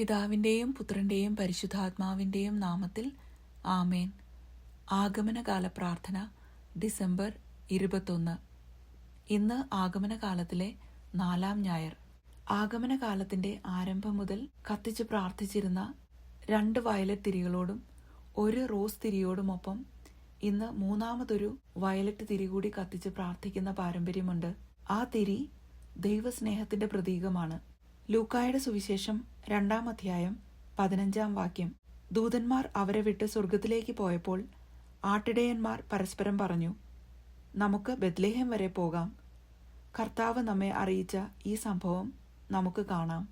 പിതാവിന്റെയും പുത്രന്റെയും പരിശുദ്ധാത്മാവിന്റെയും നാമത്തിൽ ആമേൻ. ആഗമനകാല പ്രാർത്ഥന ഡിസംബർ ഇരുപത്തൊന്ന്. ഇന്ന് ആഗമനകാലത്തിലെ നാലാം ഞായർ. ആഗമനകാലത്തിന്റെ ആരംഭം മുതൽ കത്തിച്ച് പ്രാർത്ഥിച്ചിരുന്ന രണ്ട് വയലറ്റ് തിരികളോടും ഒരു റോസ് തിരിയോടുമൊപ്പം ഇന്ന് മൂന്നാമതൊരു വയലറ്റ് തിരി കൂടി കത്തിച്ച് പ്രാർത്ഥിക്കുന്ന പാരമ്പര്യമുണ്ട്. ആ തിരി ദൈവസ്നേഹത്തിന്റെ പ്രതീകമാണ്. ലൂക്കായുടെ സുവിശേഷം രണ്ടാം അധ്യായം പതിനഞ്ചാം വാക്യം. ദൂതന്മാർ അവരെ വിട്ട് സ്വർഗത്തിലേക്ക് പോയപ്പോൾ ആട്ടിടയന്മാർ പരസ്പരം പറഞ്ഞു നമുക്ക് ബദ്ലേഹം വരെ പോകാം. കർത്താവ് നമ്മെ അറിയിച്ച ഈ സംഭവം നമുക്ക് കാണാം.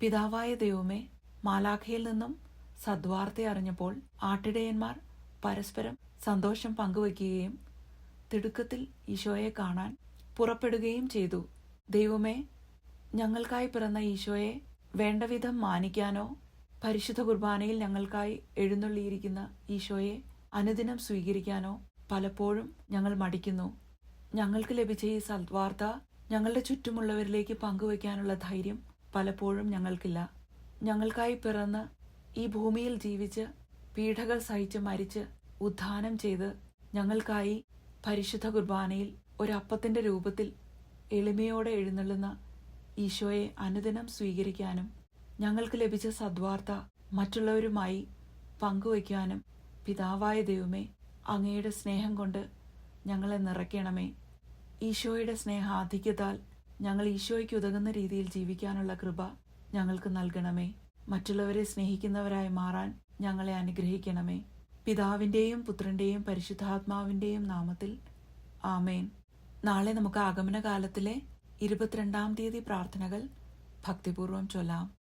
പിതാവായ ദൈവമേ മാലാഖയിൽ നിന്നും സദ്വാർത്ത അറിഞ്ഞപ്പോൾ ആട്ടിടയന്മാർ പരസ്പരം സന്തോഷം പങ്കുവയ്ക്കുകയും തിടുക്കത്തിൽ ഈശോയെ കാണാൻ പുറപ്പെടുകയും ചെയ്തു. ദൈവമേ ഞങ്ങൾക്കായി പിറന്ന ഈശോയെ വേണ്ടവിധം മാനിക്കാനോ പരിശുദ്ധ കുർബാനയിൽ ഞങ്ങൾക്കായി എഴുന്നള്ളിയിരിക്കുന്ന ഈശോയെ അനുദിനം സ്വീകരിക്കാനോ പലപ്പോഴും ഞങ്ങൾ മടിക്കുന്നു. ഞങ്ങൾക്ക് ലഭിച്ച ഈ സദ്വാർത്ത ഞങ്ങളുടെ ചുറ്റുമുള്ളവരിലേക്ക് പങ്കുവയ്ക്കാനുള്ള ധൈര്യം പലപ്പോഴും ഞങ്ങൾക്കില്ല. ഞങ്ങൾക്കായി പിറന്ന് ഈ ഭൂമിയിൽ ജീവിച്ച് പീഠകൾ സഹിച്ച് മരിച്ച് ഉദ്ധാനം ചെയ്ത് ഞങ്ങൾക്കായി പരിശുദ്ധ കുർബാനയിൽ ഒരപ്പത്തിന്റെ രൂപത്തിൽ എളിമയോടെ എഴുന്നള്ളുന്ന ഈശോയെ അനുദിനം സ്വീകരിക്കാനും ഞങ്ങൾക്ക് ലഭിച്ച സദ്വാർത്ത മറ്റുള്ളവരുമായി പങ്കുവയ്ക്കാനും പിതാവായ ദൈവമേ അങ്ങയുടെ സ്നേഹം കൊണ്ട് ഞങ്ങളെ നിറയ്ക്കണമേ. ഈശോയുടെ സ്നേഹാധിക്യത്താൽ ഞങ്ങൾ ഈശോയ്ക്ക് ഉതകുന്ന രീതിയിൽ ജീവിക്കാനുള്ള കൃപ ഞങ്ങൾക്ക് നൽകണമേ. മറ്റുള്ളവരെ സ്നേഹിക്കുന്നവരായി മാറാൻ ഞങ്ങളെ അനുഗ്രഹിക്കണമേ. പിതാവിന്റെയും പുത്രന്റെയും പരിശുദ്ധാത്മാവിന്റെയും നാമത്തിൽ ആമേൻ. നാളെ നമുക്ക് ആഗമന കാലത്തിലെ ഇരുപത്തിരണ്ടാം തീയതി പ്രാർത്ഥനകൾ ഭക്തിപൂർവം ചൊല്ലാം.